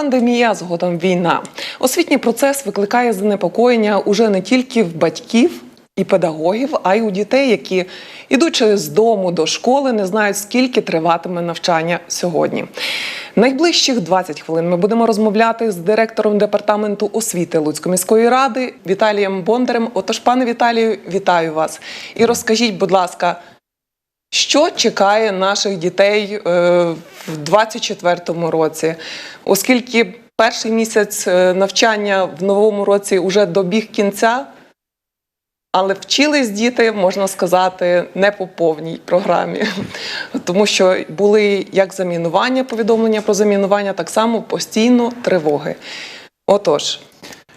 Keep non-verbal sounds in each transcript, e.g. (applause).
Пандемія, згодом війна. Освітній процес викликає занепокоєння уже не тільки в батьків і педагогів, а й у дітей, які, ідучи з дому до школи, не знають, скільки триватиме навчання сьогодні. Найближчих 20 хвилин ми будемо розмовляти з директором департаменту освіти Луцької міської ради Віталієм Бондарем. Отож, пане Віталію, вітаю вас. І розкажіть, будь ласка, що чекає наших дітей е, в 2024 році, оскільки перший місяць е, навчання в новому році вже добіг кінця, але вчились діти, можна сказати, не по повній програмі, (laughs) тому що були як замінування, повідомлення про замінування, так само постійно тривоги. Отож,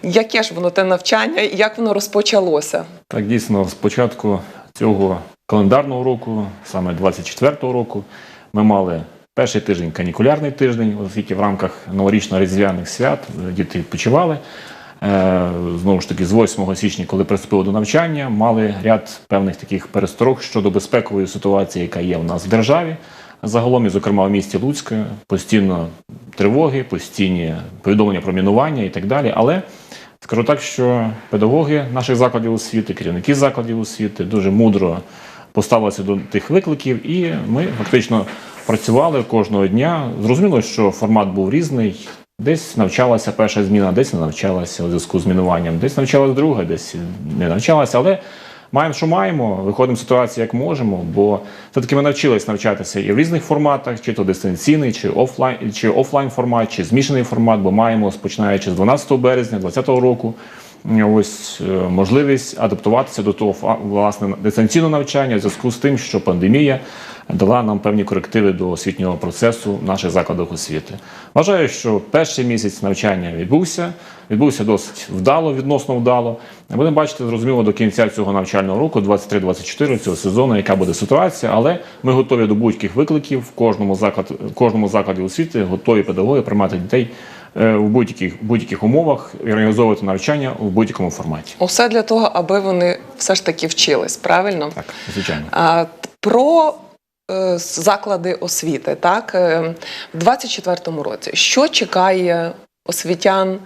яке ж воно те навчання і як воно розпочалося? Так, дійсно, з початку цього календарного року, саме 24-го року, ми мали перший тиждень канікулярний тиждень, оскільки в рамках новорічно-різдвяних свят е, діти відпочивали. Е, Знову ж таки, з 8 січня, коли приступили до навчання, мали ряд певних таких пересторог щодо безпекової ситуації, яка є в нас в державі. Загалом, і, зокрема, в місті Луцьке, постійно тривоги, постійні повідомлення про мінування і так далі. Але Скажу так, що педагоги наших закладів освіти, керівники закладів освіти дуже мудро поставилися до тих викликів, і ми фактично працювали кожного дня. Зрозуміло, що формат був різний. Десь навчалася перша зміна, десь не навчалася у зв'язку з мінуванням, десь навчалася друга, десь не навчалася. Але маємо, що маємо, виходимо з ситуації, як можемо, бо все-таки ми навчились навчатися і в різних форматах, чи то дистанційний, чи офлайн, чи офлайн формат, чи змішаний формат, бо маємо, починаючи з 12 березня 2020 року, ось е, можливість адаптуватися до того власне дистанційного навчання в зв'язку з тим, що пандемія дала нам певні корективи до освітнього процесу в наших закладах освіти. Вважаю, що перший місяць навчання відбувся, відбувся досить вдало, відносно вдало. Будемо бачити, зрозуміло, до кінця цього навчального року, 23-24 цього сезону, яка буде ситуація, але ми готові до будь-яких викликів в кожному закладі, кожному закладі освіти, готові педагоги приймати дітей в будь-яких будь-яких умовах і організовувати навчання в будь-якому форматі. Усе для того, аби вони все ж таки вчились, правильно? Так, звичайно. А, про е, заклади освіти, так, е, в 24-му році. Що чекає освітян?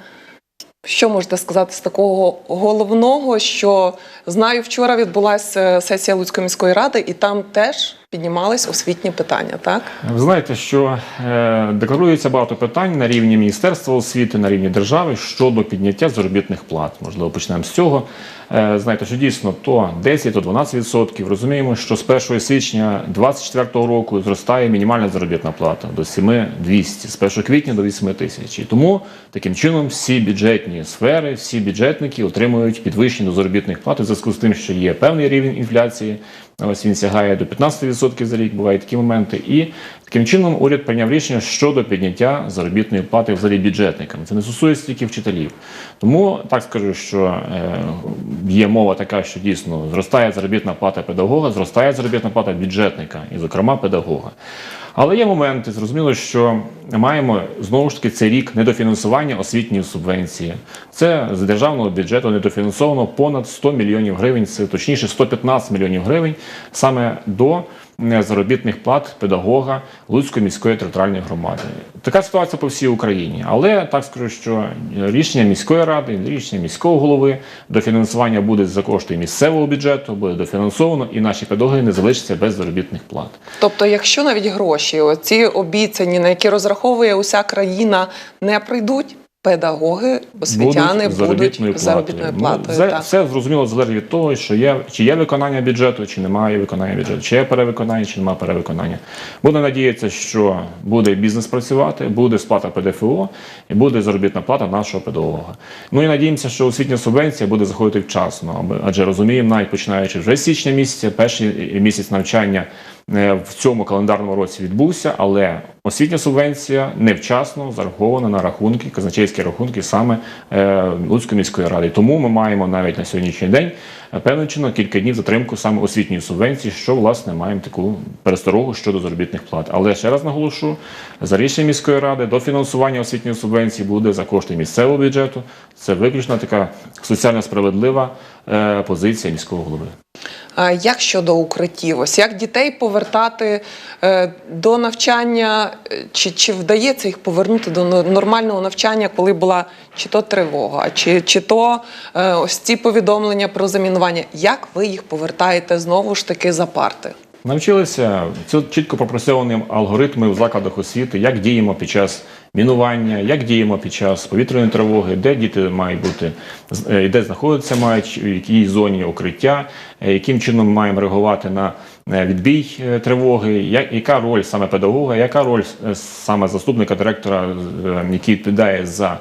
Що можете сказати з такого головного, що знаю, вчора відбулася сесія Луцької міської ради, і там теж піднімались освітні питання, так? Ви знаєте, що е, декларується багато питань на рівні Міністерства освіти, на рівні держави щодо підняття заробітних плат. Можливо, почнемо з цього. Е, знаєте, що дійсно то 10, то 12%. Розуміємо, що з 1 січня 2024 року зростає мінімальна заробітна плата до 7200, з 1 квітня до 8 тисяч. Тому таким чином всі бюджетні сфери, всі бюджетники отримують підвищення заробітних плат у зв'язку з тим, що є певний рівень інфляції. Ось він сягає до 15% за рік, бувають такі моменти. І таким чином уряд прийняв рішення щодо підняття заробітної плати взагалі бюджетникам. Це не стосується тільки вчителів. Тому так скажу, що е, є мова така, що дійсно зростає заробітна плата педагога, зростає заробітна плата бюджетника, і, зокрема, педагога. Але є моменти, зрозуміло, що маємо знову ж таки цей рік недофінансування освітньої субвенції. Це з державного бюджету недофінансовано понад 100 мільйонів гривень, це точніше 115 мільйонів гривень саме до заробітних плат педагога Луцької міської територіальної громади. Така ситуація по всій Україні. Але так скажу, що рішення міської ради, рішення міського голови дофінансування буде за кошти місцевого бюджету, буде дофінансовано, і наші педагоги не залишаться без заробітних плат. Тобто, якщо навіть гроші, ці обіцяні, на які розраховує уся країна, не прийдуть, педагоги, освітяни Будуть будуть заробітною заробітною Ну, це, так. все зрозуміло залежить від того, що є чи є виконання бюджету, чи немає виконання бюджету, чи є перевиконання, чи немає перевиконання. Буде надіятися, що буде бізнес працювати, буде сплата ПДФО і буде заробітна плата нашого педагога. Ну і надіємося, що освітня субвенція буде заходити вчасно, адже розуміємо, навіть починаючи вже з січня місяця, перший місяць навчання. Е, В цьому календарному році відбувся, але освітня субвенція невчасно зарахована на рахунки, казначейські рахунки саме е, Луцької міської ради. Тому ми маємо навіть на сьогоднішній день е, певним чином кілька днів затримку саме освітньої субвенції, що власне маємо таку пересторогу щодо заробітних плат. Але ще раз наголошу, за рішенням міської ради до фінансування освітньої субвенції буде за кошти місцевого бюджету. Це виключно така соціально справедлива позиція міського голови. Як щодо укриттів? Ось як дітей повертати е, до навчання, е, чи, чи вдається їх повернути до но- нормального навчання, коли була чи то тривога, чи, чи то е, ось ці повідомлення про замінування? Як ви їх повертаєте знову ж таки за парти? Навчилися чітко пропрацьовані алгоритми в закладах освіти, як діємо під час мінування, як діємо під час повітряної тривоги, де діти мають бути е, де знаходитися мають, в якій зоні укриття, е, яким чином маємо реагувати на е, відбій тривоги, яка роль саме педагога, яка роль саме заступника директора, який відповідає за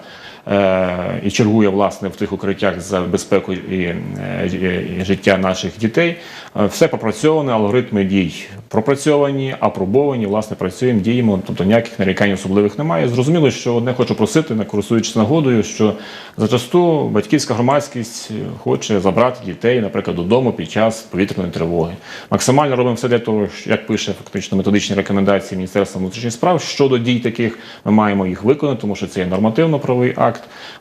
і чергує власне в тих укриттях за безпеку і, е, життя наших дітей. Е, Все пропрацьоване, алгоритми дій пропрацьовані, апробовані. Власне, працюємо, діємо. Тобто ніяких нарікань особливих немає. Зрозуміло, що одне хочу просити, не користуючись нагодою, що зачасту батьківська громадськість хоче забрати дітей, наприклад, додому під час повітряної тривоги. Максимально робимо все для того, як пише фактично методичні рекомендації Міністерства внутрішніх справ щодо дій таких, ми маємо їх виконати, тому що це є нормативно-правовий акт.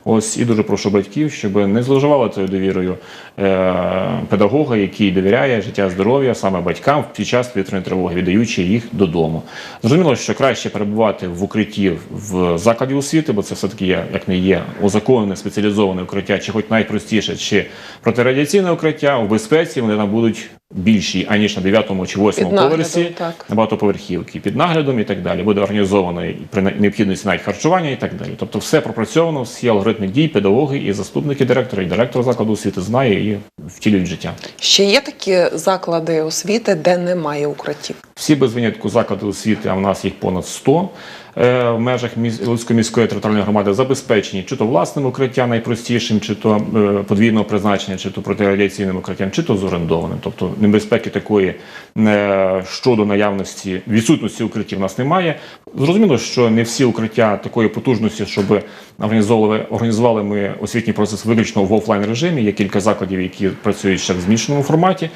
Ось і дуже прошу батьків, щоб не зловживали цією довірою е, педагога, який довіряє життя, здоров'я саме батькам під час повітряної тривоги, віддаючи їх додому. Зрозуміло, що краще перебувати в укритті в закладі освіти, бо це все таки є, як не є узаконене спеціалізоване укриття, чи хоч найпростіше, чи протирадіаційне укриття у безпеці, вони там будуть більші, аніж на 9 чи 8 Під поверсі так. на багатоповерхівки під наглядом і так далі. Буде організовано і при необхідності навіть харчування і так далі. Тобто все пропрацьовано, всі алгоритми дій, педагоги і заступники директора, і директор закладу освіти знає і втілюють життя. Ще є такі заклади освіти, де немає укриттів? Всі без винятку заклади освіти, а в нас їх понад 100 е, в межах Луцької міської територіальної громади забезпечені чи то власним укриттям найпростішим, чи то е, подвійного призначення, чи то протирадіаційним укриттям, чи то з орендованим. Тобто небезпеки такої е, щодо наявності відсутності укриттів у нас немає. Зрозуміло, що не всі укриття такої потужності, щоб організовували, організували ми освітній процес виключно в офлайн режимі. Є кілька закладів, які працюють ще в змішаному форматі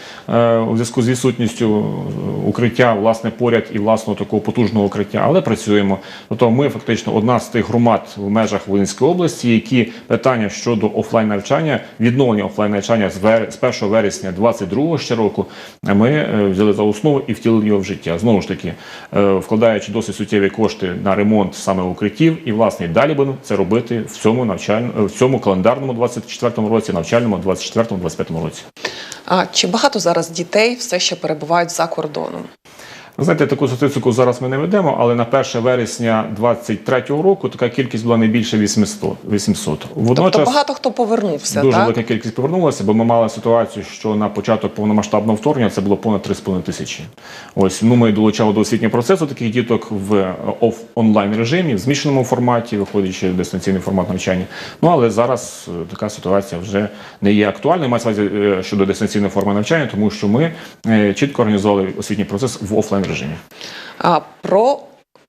у зв'язку з відсутністю е, власне, поряд і власного такого потужного укриття, але працюємо. Тобто ми фактично одна з тих громад в межах Волинської області, які питання щодо офлайн навчання, відновлення офлайн навчання з, вер... з 1 вересня 22 ще року, ми е, взяли за основу і втілили його в життя. Знову ж таки, е, вкладаючи досить суттєві кошти на ремонт саме укриттів, і власне далі будемо це робити в цьому навчальному в цьому календарному 24 році, навчальному 24-25 році. Чи багато зараз дітей все ще перебувають за кордоном? Ви знаєте, таку статистику зараз ми не ведемо, але на 1 вересня 2023 року така кількість була не більше 800. 800. Водночас Тобто багато хто повернувся, дуже так? велика кількість повернулася, бо ми мали ситуацію, що на початок повномасштабного вторгнення це було понад 3,5 тисячі. Ось ну ми долучали до освітнього процесу таких діток в е, онлайн режимі, в змішаному форматі, виходячи в дистанційний формат навчання. Ну але зараз е, така ситуація вже не є актуальною. Мається е, щодо дистанційної форми навчання, тому що ми чітко організували освітній процес в офлайн режимі. А про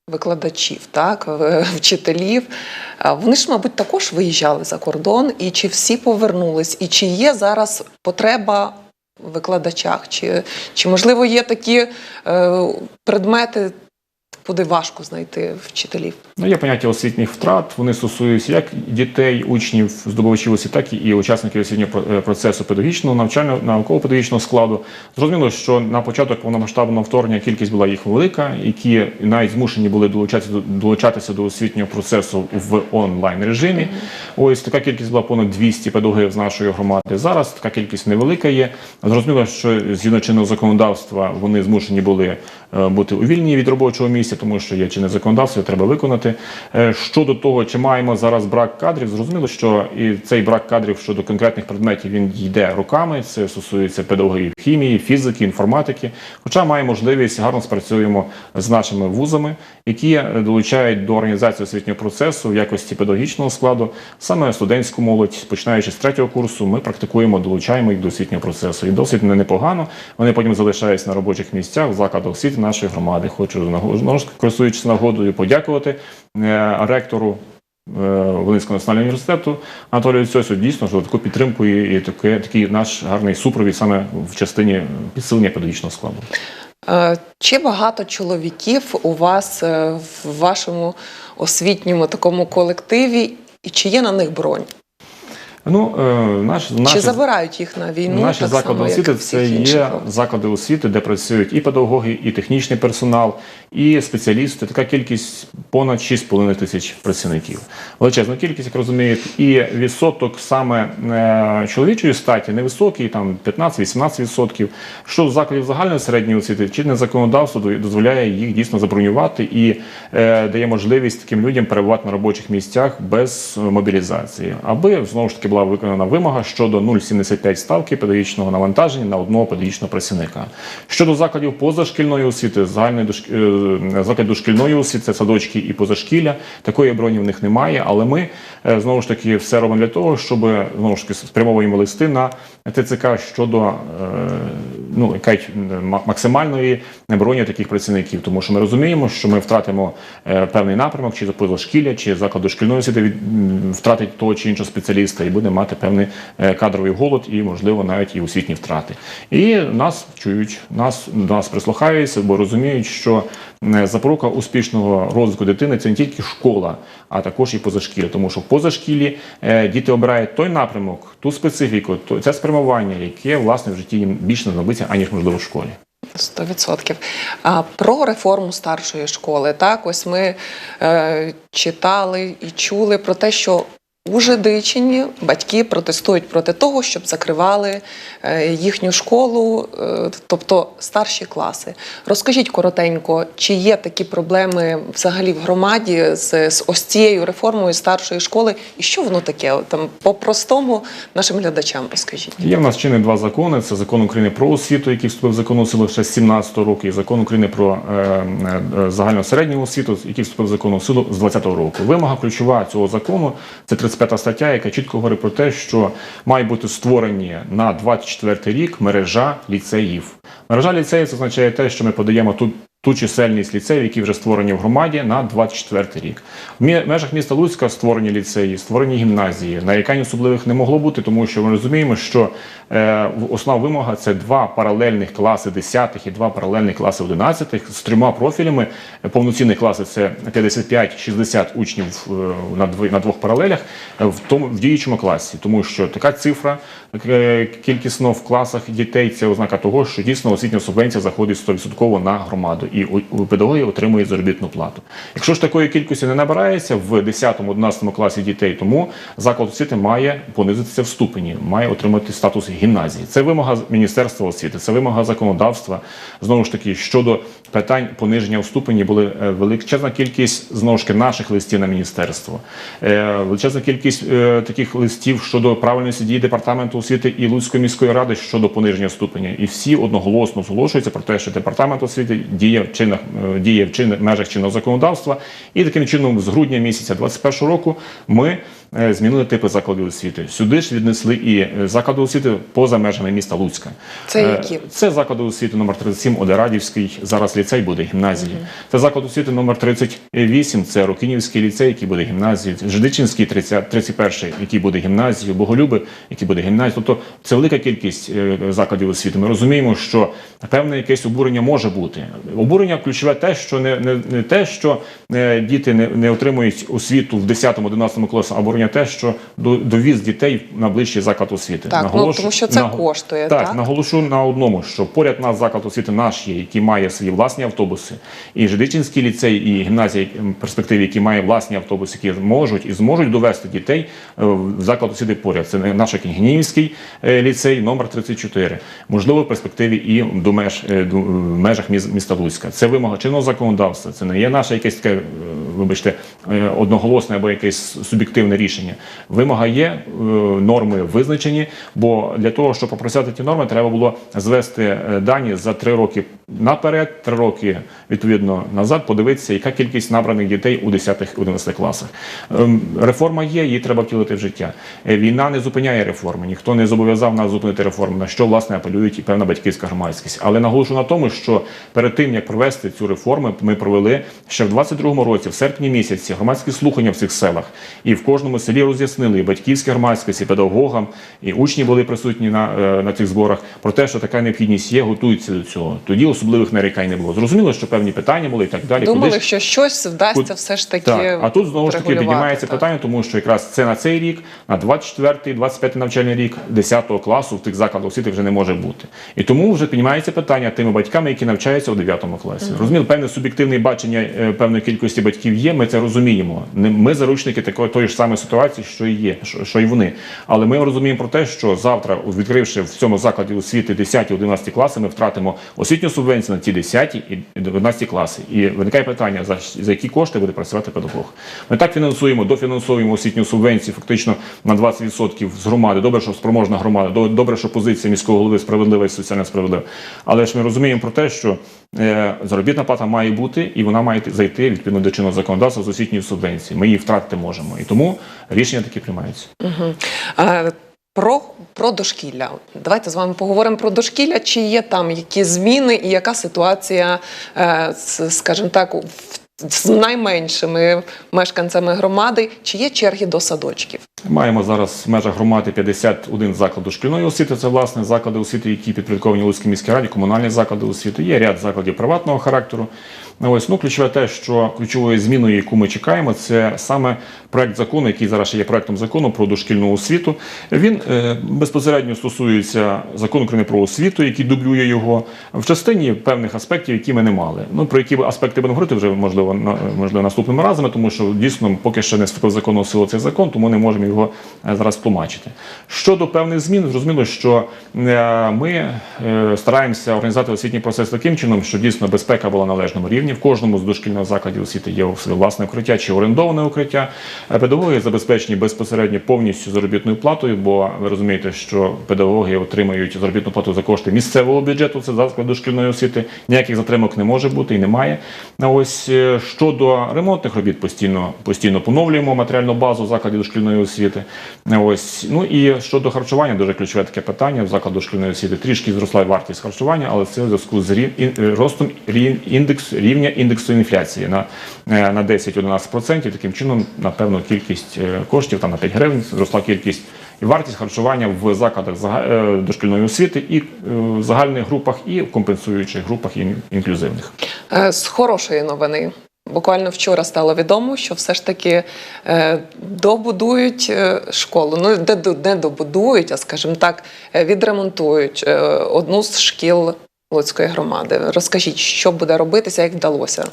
викладачів, так, (laughs) вчителів. Вони ж, мабуть, також виїжджали за кордон, і чи всі повернулись, і чи є зараз потреба викладачах, чи, чи можливо є такі е, предмети, куди важко знайти вчителів? Ну, є поняття освітніх втрат. Вони стосуються як дітей, учнів, здобувачів освіти, так і учасників освітнього е, процесу педагогічного навчального науково-педагогічного складу. Зрозуміло, що на початок повномасштабного вторгнення кількість була їх велика, які навіть змушені були долучатися долучатися до освітнього процесу в онлайн режимі. Ось така кількість була понад 200 педагогів з нашої громади. Зараз така кількість невелика є. Зрозуміло, що згідно чинного законодавства вони змушені були е, бути увільнені від робочого місця, тому що є чинне законодавство, треба виконати. Е, Щодо того, чи маємо зараз брак кадрів, зрозуміло, що і цей брак кадрів щодо конкретних предметів він йде руками. Це стосується педагогів хімії, фізики, інформатики. Хоча має можливість гарно спрацюємо з нашими вузами, які е, долучають до організації освітнього процесу в якості педагогічного складу, саме студентську молодь, починаючи з третього курсу, ми практикуємо, долучаємо їх до освітнього процесу. І досить не- непогано. Вони потім залишаються на робочих місцях в закладах освіти нашої громади. Хочу користуючись нагодою, подякувати е, ректору. е, Волинського національного університету Анатолію Цьосю дійсно за таку підтримку і, таке, такий наш гарний супровід саме в частині підсилення педагогічного складу. Е, Чи багато чоловіків у вас в вашому освітньому такому колективі, і чи є на них бронь? Ну, е, наш, наші, Чи забирають їх на війну? наші так заклади само, освіти це є заклади освіти, де працюють і педагоги, і технічний персонал, і спеціалісти. Така кількість понад 6,5 тисяч працівників. Величезна кількість, як розумієте, і відсоток саме е, чоловічої статі невисокий, там 15-18%. Що з закладів загальної середньої освіти, чинне законодавство дозволяє їх дійсно забронювати і е, дає можливість таким людям перебувати на робочих місцях без е, мобілізації, аби знову ж таки була виконана вимога щодо 0,75 ставки педагогічного навантаження на одного педагогічного працівника. Щодо закладів позашкільної освіти, загальної дошк... е, дошкільної освіти, це садочки і позашкілля, такої броні в них немає. Але ми е, знову ж таки все робимо для того, щоб знову ж таки спрямовуємо листи на ТЦК щодо е, ну яка максимальної броні таких працівників, тому що ми розуміємо, що ми втратимо е, певний напрямок, чи позашкілля, чи заклад дошкільної освіти від втратить того чи іншого спеціаліста і буде мати певний е, кадровий голод і, можливо, навіть і освітні втрати. І нас чують, нас до нас прислухаються, бо розуміють, що запорука успішного розвитку дитини це не тільки школа, а також і позашкілля. Тому що в позашкіллі е, діти обирають той напрямок, ту специфіку, це спрямування, яке власне в житті їм більше знадобиться, аніж можливо в школі. 100%. А про реформу старшої школи. Так, ось ми е, читали і чули про те, що у Жидичині батьки протестують проти того, щоб закривали е, їхню школу, е, тобто старші класи. Розкажіть коротенько, чи є такі проблеми взагалі в громаді з, з ось цією реформою старшої школи, і що воно таке? Там по-простому нашим глядачам розкажіть. Є в нас чинні два закони: це закон України про освіту, який вступив в законну силу ще з 17-го року, і закон України про е, е, загальну середню освіту, який вступив в законну силу з 20-го року. Вимога ключова цього закону це 35 стаття, яка чітко говорить про те, що має бути створені на 24 рік мережа ліцеїв. Мережа ліцеїв це означає те, що ми подаємо ту. Ту чисельність ліцеїв, які вже створені в громаді на 24 рік. В межах міста Луцька створені ліцеї, створені гімназії. Нарікань особливих не могло бути, тому що ми розуміємо, що е, основна вимога це два паралельних класи 10 і два паралельних класи 11 з трьома профілями. Повноцінний класи це 55-60 учнів е, на, дв- на двох паралелях е, в тому в діючому класі, тому що така цифра е, кількісно в класах дітей це ознака того, що дійсно освітня субвенція заходить 100% на громаду, і педагоги отримують заробітну плату. Якщо ж такої кількості не набирається в 10-11 класі дітей, тому заклад освіти має понизитися в ступені, має отримати статус гімназії. Це вимога Міністерства освіти, це вимога законодавства. Знову ж таки, щодо питань пониження в ступені були е, величезна кількість знову ж таки наших листів на міністерство, Е, величезна кількість е, таких листів щодо правильності дії департаменту освіти і Луцької міської ради щодо пониження ступеня. І всі одноголосно зголошуються про те, що департамент освіти діє в чинах е, діє в чинних межах чинного законодавства. І таким чином, з грудня місяця 2021 року, ми змінили типи закладів освіти. Сюди ж віднесли і е, заклади освіти поза межами міста Луцька. Це Е, які? Це заклади освіти номер 37 Одерадівський, зараз ліцей буде гімназії. Це заклад освіти номер 38, це Рокинівський ліцей, який буде гімназією. Жидичинський 30, 31, який буде гімназією, Боголюби, який буде гімназією. Тобто це велика кількість е, закладів освіти. Ми розуміємо, що певне якесь обурення може бути. Обурення ключове те, що не, не, не те, що е, діти не, не отримують освіту в 10-11 класі, а обурення те, що до- довіз дітей на ближчий заклад освіти. Так, ну, тому що це наго- коштує, Так, так? наголошу на одному, що поряд нас заклад освіти наш є, який має свої власні автобуси, і Жидичинський ліцей, і гімназія перспективі, які має власні автобуси, які можуть і зможуть довести дітей е, в заклад освіти поряд. Це наш Кінгнівський ліцей, номер 34. Можливо, в перспективі і до меж е, до, в межах міста Луцька. Це вимога чинного законодавства. Це не є наше якесь таке, е, вибачте, е, одноголосне або якесь суб'єктивне рішення. Вимога є, е, норми визначені, бо для того, щоб попросяти ті норми, треба було звести е, дані за три роки наперед, три роки відповідно назад, подивитися, яка кількість набраних дітей у 10-11 класах. Ем, Реформа є, її треба втілити в життя. Е, Війна не зупиняє реформи, ніхто не зобов'язав нас зупинити реформу, на що власне апелюють і певна батьківська громадськість. Але наголошую на тому, що перед тим як провести цю реформу, ми провели ще в 22-му році, в серпні місяці, громадські слухання в цих селах, і в кожному селі роз'яснили і батьківська громадськість, і педагогам, і учні були присутні на, е, на цих зборах про те, що така необхідність є, готуються до цього. Тоді особливих нарікань не було. Зрозуміло, що певні питання були і так далі. Думали, Куди ж- що щось вдасться все ж таки. так, а тут знову ж таки піднімається так. питання, тому що якраз це на цей рік, на 24-й, 25-й навчальний рік, 10 класу в тих закладах освіти вже не може бути. І тому вже піднімається питання тими батьками, які навчаються у 9 класі. Розуміло, певне суб'єктивне бачення е, певної кількості батьків є. Ми це розуміємо. Ми заручники такої тої ж самої ситуації, що і є, що, що і вони. Але ми розуміємо про те, що завтра, відкривши в цьому закладі освіти 10-11 класи, ми втратимо освітню субвенцію на ті 10 і 11 класи. І виникає питання, за, за які кошти буде працювати педагог. Ми так фінансуємо, дофінансуємо освітню субвенцію фактично на 20% з громади. Добре, що спроможна громада, добре, що позиція міського голови справедлива і соціально справедлива. Але ж ми розуміємо про те, що е, заробітна плата має бути і вона має зайти відповідно до чинного законодавства з освітньої субвенції. Ми її втратити можемо. І тому рішення такі приймаються. Е, Про, про дошкілля. Давайте з вами поговоримо про дошкілля. Чи є там які зміни і яка ситуація, е, скажімо так, в- з найменшими мешканцями громади? Чи є черги до садочків? Маємо зараз в межах громади 51 заклад дошкільної освіти. Це власне заклади освіти, які підпорядковані Луцькій міській раді, комунальні заклади освіти. Є ряд закладів приватного характеру. Ось ну ключове те, що ключовою зміною, яку ми чекаємо, це саме проект закону, який зараз є проектом закону про дошкільну освіту. Він е, безпосередньо стосується закону України про освіту, який дублює його в частині певних аспектів, які ми не мали. Ну про які аспекти будемо говорити вже можливо можливо наступними разами, тому що дійсно поки ще не вступив закону силу цей закон, тому не можемо його е, зараз тлумачити. Щодо певних змін, зрозуміло, що е, ми е, стараємося організувати освітній процес таким чином, що дійсно безпека була на належному рівні. В кожному з дошкільних закладів освіти є власне укриття чи орендоване укриття. Педагоги забезпечені безпосередньо повністю заробітною платою, бо ви розумієте, що педагоги отримають заробітну плату за кошти місцевого бюджету. Це заклад дошкільної освіти. Ніяких затримок не може бути і немає. Ось щодо ремонтних робіт, постійно постійно поновлюємо матеріальну базу закладів дошкільної освіти. Ось ну і щодо харчування, дуже ключове таке питання в закладу дошкільної освіти. Трішки зросла вартість харчування, але це в зв'язку з е, ростом індекс рівня індексу інфляції на, е, на 10-11%. Таким чином, на певну кількість е, коштів, там на 5 гривень, зросла кількість вартість харчування в закладах е, дошкільної освіти і е, в загальних групах, і в компенсуючих групах ін- інклюзивних. Е, З хорошої новини. Буквально вчора стало відомо, що все ж таки е, добудують е, школу. Ну, де не добудують, а скажімо так, відремонтують е, одну з шкіл Луцької громади. Розкажіть, що буде робитися, як вдалося?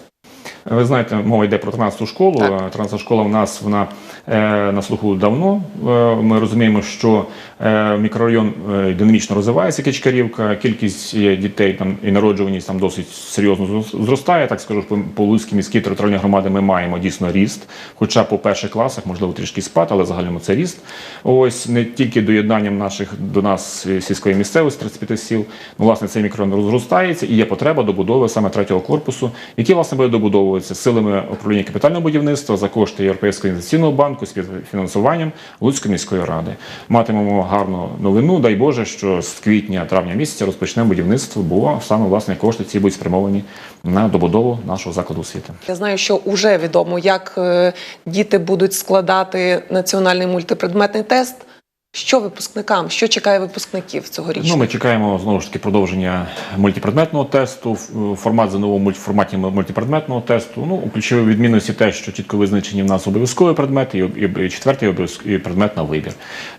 Ви знаєте, мова йде про 13-ту школу. Так. 13-та школа в нас вона на слуху давно. Е, ми розуміємо, що е, мікрорайон е, динамічно розвивається Кичкарівка, кількість е, дітей там і народжуваність там досить серйозно зрос- зростає. Так скажу, по, Луцькій міській територіальній громади ми маємо дійсно ріст. Хоча по перших класах, можливо, трішки спад, але загально це ріст. Ось не тільки доєднанням наших до нас е, сільської місцевості 35 сіл. Ну, власне, цей мікрорайон розростається і є потреба добудови саме третього корпусу, який власне буде добудовуватися силами управління капітального будівництва за кошти Європейського інвестиційного банку співфінансуванням Луцької міської ради. Матимемо гарну новину. Дай Боже, що з квітня-травня місяця розпочнемо будівництво, бо саме власне кошти ці будуть спрямовані на добудову нашого закладу освіти. Я знаю, що вже відомо, як е, діти будуть складати національний мультипредметний тест. Що випускникам, що чекає випускників цьогоріч? Ну, ми чекаємо знову ж таки продовження мультипредметного тесту, формат за новому форматі мультипредметного тесту. Ну, у ключовій відмінності те, що чітко визначені в нас обов'язкові предмети і, четвертий і предмет на вибір.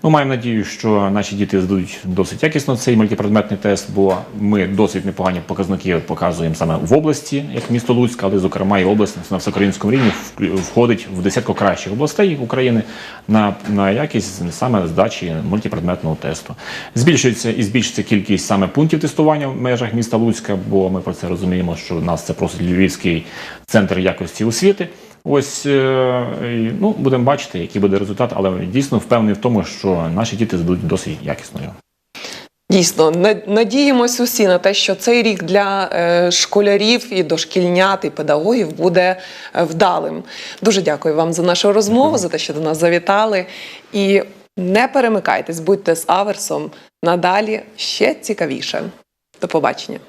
Ну, маємо надію, що наші діти здадуть досить якісно цей мультипредметний тест, бо ми досить непогані показники показуємо саме в області, як місто Луцьк, але зокрема і область на всеукраїнському рівні входить в десятку кращих областей України на, на якість саме здачі мультипредметного тесту. Збільшується і збільшиться кількість саме пунктів тестування в межах міста Луцька, бо ми про це розуміємо, що в нас це просто Львівський центр якості освіти. Ось е, ну будемо бачити, який буде результат, але дійсно впевнений в тому, що наші діти здадуть досить якісною. Дійсно, на- надіємось усі на те, що цей рік для е, школярів і дошкільнят і педагогів буде е, вдалим. Дуже дякую вам за нашу розмову, за те, що до нас завітали. І не перемикайтесь, будьте з аверсом. Надалі ще цікавіше. До побачення.